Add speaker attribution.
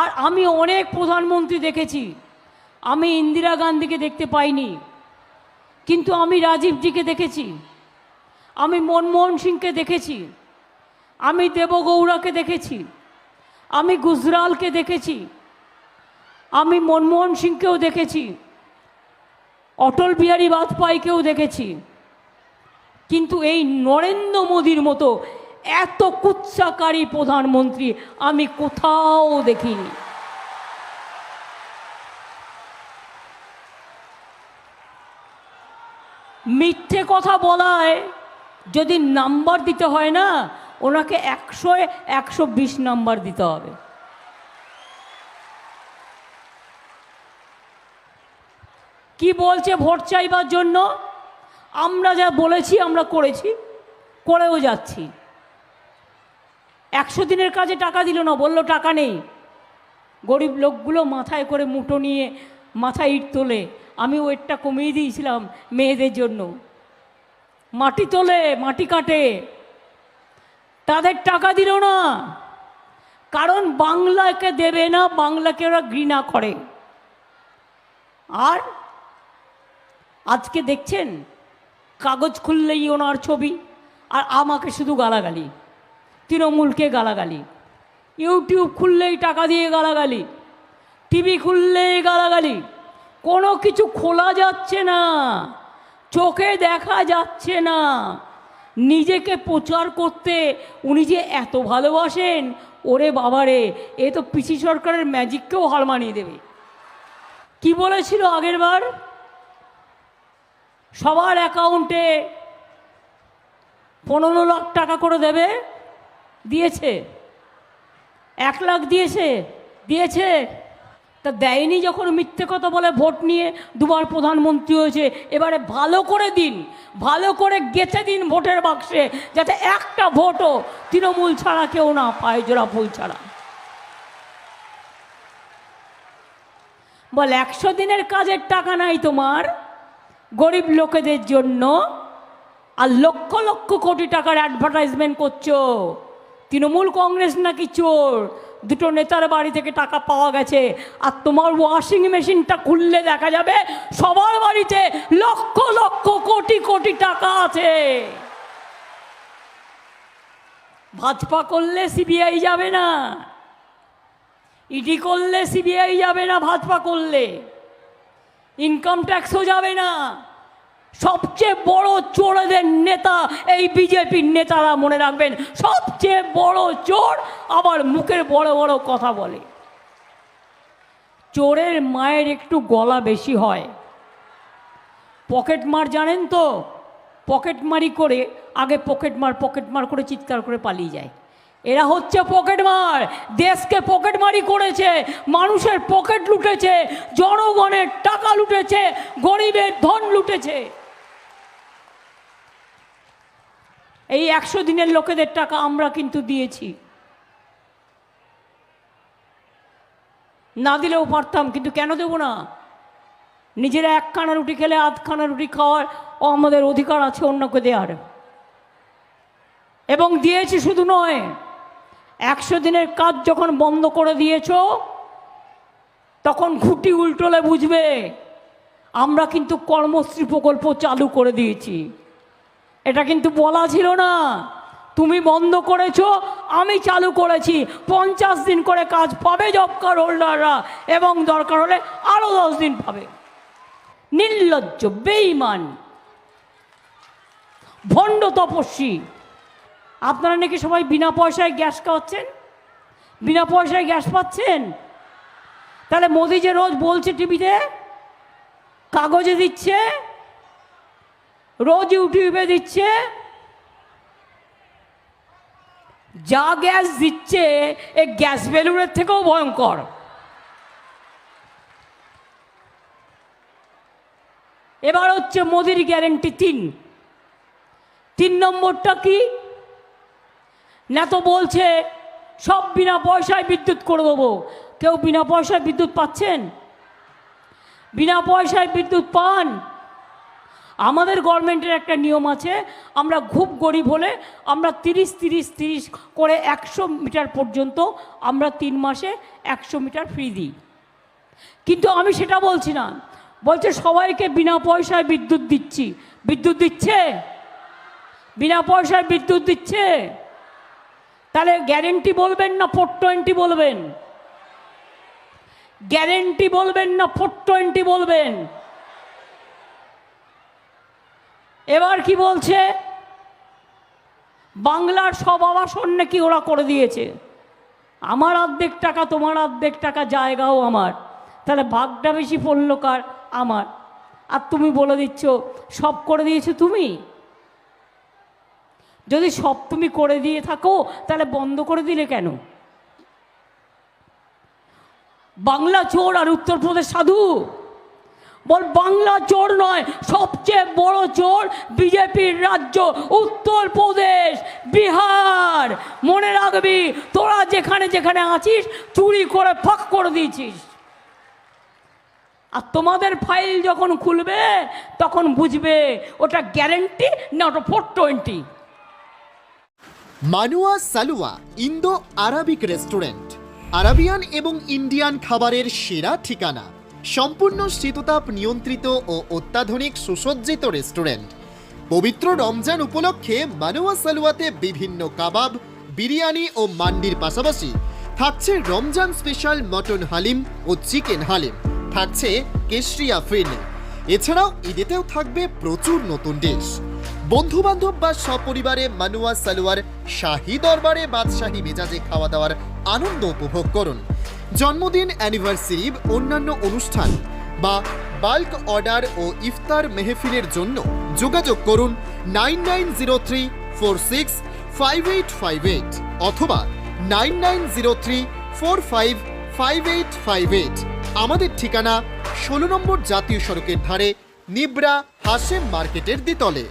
Speaker 1: আর আমি অনেক প্রধানমন্ত্রী দেখেছি। আমি ইন্দিরা গান্ধীকে দেখতে পাইনি, কিন্তু আমি রাজীবজিকে দেখেছি, আমি মনমোহন সিংকে দেখেছি, আমি দেবগৌড়াকে দেখেছি, আমি গুজরালকে দেখেছি, আমি মনমোহন সিংকেও দেখেছি, অটল বিহারী বাজপেয়ীকেও দেখেছি। কিন্তু এই নরেন্দ্র মোদীর মতো এত কুৎসাকারী প্রধানমন্ত্রী, আমি কোথাও দেখিনি। মিথ্যে কথা বলায় যদি নাম্বার দিতে হয় না, ওনাকে একশো একশো বিশ নাম্বার দিতে হবে। কি বলছে ভোট চাইবার জন্য? আমরা যা বলেছি, আমরা করেছি, করেও যাচ্ছি। একশো দিনের কাজে টাকা দিল না, বলল, টাকা নেই। গরিব লোকগুলো মাথায় করে মুটো নিয়ে মাথায় ইট তোলে। আমি ওয়েটটা কমিয়ে দিয়েছিলাম মেয়েদের জন্য। মাটি তোলে, মাটি কাটে। তাদের টাকা দিল না। কারণ বাংলাকে দেবে না, বাংলাকে ওরা ঘৃণা করে। আর আজকে দেখছেন, কাগজ খুললেই ওনার ছবি, আর আমাকে শুধু গালাগালি। তৃণমূলকে গালাগালি। ইউটিউব খুললেই টাকা দিয়ে গালাগালি। টিভি খুললেই গালাগালি। কোনো কিছু খোলা যাচ্ছে না। চোখে দেখা যাচ্ছে না। নিজেকে প্রচার করতে উনি যে এত ভালোবাসেন, ওরে বাবারে, এ তো পিসি সরকারের ম্যাজিককেও হার মানিয়ে দেবে। কি বলেছিল আগের বার সবার অ্যাকাউন্টে পনেরো লাখ টাকা করে দেবে। দিয়েছে। এক লাখ দিয়েছে দিয়েছে। তা দেয়নি যখন মিথ্যে কথা বলে ভোট নিয়ে দুবার প্রধানমন্ত্রী হয়েছে। এবারে ভালো করে দিন, ভালো করে গেঁথে দিন ভোটের বাক্সে, যাতে একটা ভোটও তৃণমূল ছাড়া কেউ না পায় জোড়া ফুল ছাড়া। বল, একশো দিনের কাজের টাকা নাই তোমার গরিব লোকেদের জন্য, আর লক্ষ লক্ষ কোটি টাকার অ্যাডভার্টাইজমেন্ট করছ। তৃণমূল কংগ্রেস নাকি চোর? দুটো নেতার বাড়ি থেকে টাকা পাওয়া গেছে। আর তোমার ওয়াশিং মেশিনটা খুললে দেখা যাবে সবার বাড়িতে লক্ষ লক্ষ, কোটি কোটি টাকা আছে। ভাজপা করলে সিবিআই যাবে না। ইডি করলে সিবিআই যাবে না ভাজপা করলে। ইনকাম ট্যাক্সও যাবে না। সবচেয়ে বড় চোরদের নেতা এই বিজেপির নেতারা মনে রাখবেন। সবচেয়ে বড় চোর আবার মুখের বড় বড় কথা বলে। চোরের মায়ের একটু গলা বেশি হয়। পকেট মার জানেন তো? পকেট মারি করে আগে পকেট মার করে চিৎকার করে পালিয়ে যায়। এরা হচ্ছে পকেটমার দেশকে পকেটমারি করেছে, মানুষের পকেট লুটেছে, জনগণের টাকা লুটেছে, গরিবের ধন লুটেছে। এই একশো দিনের লোকেদের টাকা আমরা কিন্তু দিয়েছি। না দিলেও পারতাম, কিন্তু কেন দেবো না? নিজেরা একখানা রুটি খেলে আধখানা রুটি খাওয়ার ও আমাদের অধিকার আছে অন্যকে দেওয়ার এবং দিয়েছি শুধু নয়, একশো দিনের কাজ যখন বন্ধ করে দিয়েছ, তখন খুঁটি উল্টোলে বুঝবে, আমরা কিন্তু কর্মশ্রী প্রকল্প চালু করে দিয়েছি। এটা কিন্তু বলা ছিল না। তুমি বন্ধ করেছ, আমি চালু করেছি। পঞ্চাশ দিন করে কাজ পাবে জব কার্ড হোল্ডাররা এবং দরকার হলে আরও দশ দিন পাবে। নির্লজ্জ বেইমান ভণ্ড তপস্বী। আপনারা নাকি সবাই বিনা পয়সায় গ্যাস খাওয়াচ্ছেন? বিনা পয়সায় গ্যাস পাচ্ছেন? তাহলে মোদি যে রোজ বলছে টিভিতে, কাগজে দিচ্ছে রোজ ইউটিউবে দিচ্ছে যা গ্যাস দিচ্ছে এ গ্যাস বেলুনের থেকেও ভয়ঙ্কর এবার হচ্ছে মোদির গ্যারেন্টি তিন তিন নম্বরটা কি না তো বলছে সব বিনা পয়সায় বিদ্যুৎ করে দেবো কেউ বিনা পয়সায় বিদ্যুৎ পাচ্ছেন বিনা পয়সায় বিদ্যুৎ পান আমাদের গভর্নমেন্টের একটা নিয়ম আছে, আমরা খুব গরিব হলে আমরা তিরিশ তিরিশ তিরিশ করে একশো মিটার পর্যন্ত আমরা তিন মাসে একশো মিটার ফ্রি দিই। কিন্তু আমি সেটা বলছি না, বলছে সবাইকে বিনা পয়সায় বিদ্যুৎ দিচ্ছি। বিদ্যুৎ দিচ্ছে? বিনা পয়সায় বিদ্যুৎ দিচ্ছে? তাহলে গ্যারেন্টি বলবেন না ফোর টোয়েন্টি বলবেন? গ্যারেন্টি বলবেন না ফোর টোয়েন্টি বলবেন? এবার কি বলছে? বাংলার সব আবাসন নাকি ওরা করে দিয়েছে। আমার অর্ধেক টাকা, তোমার অর্ধেক টাকা জায়গাও আমার। তাহলে ভাগটা বেশি পড়ল কার? আমার। আর তুমি বলে দিচ্ছ, সব করে দিয়েছ তুমি? যদি সব তুমি করে দিয়ে থাকো, তাহলে বন্ধ করে দিলে কেন? বাংলা চোর আর উত্তরপ্রদেশ সাধু! বল, বাংলা চোর নয়, সবচেয়ে বড় চোর বিজেপির রাজ্য উত্তরপ্রদেশ বিহার। মনে রাখবি, তোরা যেখানে যেখানে আছিস, চুরি করে ফাঁক করে দিয়েছিস। আর তোমাদের ফাইল যখন খুলবে, তখন বুঝবে, ওটা গ্যারেন্টি না ওটা ফোর টোয়েন্টি
Speaker 2: মানুয়া সালুয়া ইন্দো আরাবিক রেস্টুরেন্ট আরাবিয়ান এবং ইন্ডিয়ান খাবারের সেরা ঠিকানা। সম্পূর্ণ শীততাপ নিয়ন্ত্রিত ও অত্যাধুনিক সুসজ্জিত রেস্টুরেন্ট। পবিত্র রমজান উপলক্ষে মানুয়া সালুয়াতে বিভিন্ন কাবাব, বিরিয়ানি ও মান্ডির পাশাপাশি থাকছে রমজান স্পেশাল মটন হালিম ও চিকেন হালিম। থাকছে কেশরিয়া ফিরনি এছাড়াও ঈদেতেও থাকবে প্রচুর নতুন ডিশ। বন্ধু বান্ধব বা সপরিবারে মানুয়া সালোয়ার শাহী দরবারে বাদশাহী মেজাজে খাওয়া দাওয়ার আনন্দ উপভোগ করুন। জন্মদিন অ্যানিভার্সারি অন্যান্য অনুষ্ঠান বা বাল্ক অর্ডার ও ইফতার মেহফিলের জন্য যোগাযোগ করুন nine nine zero three four six five eight five eight অথবা nine nine zero three four five five eight five eight. আমাদের ঠিকানা ষোলো নম্বর জাতীয় সড়কের ধারে নিবরা হাসেম মার্কেটের দ্বিতলে।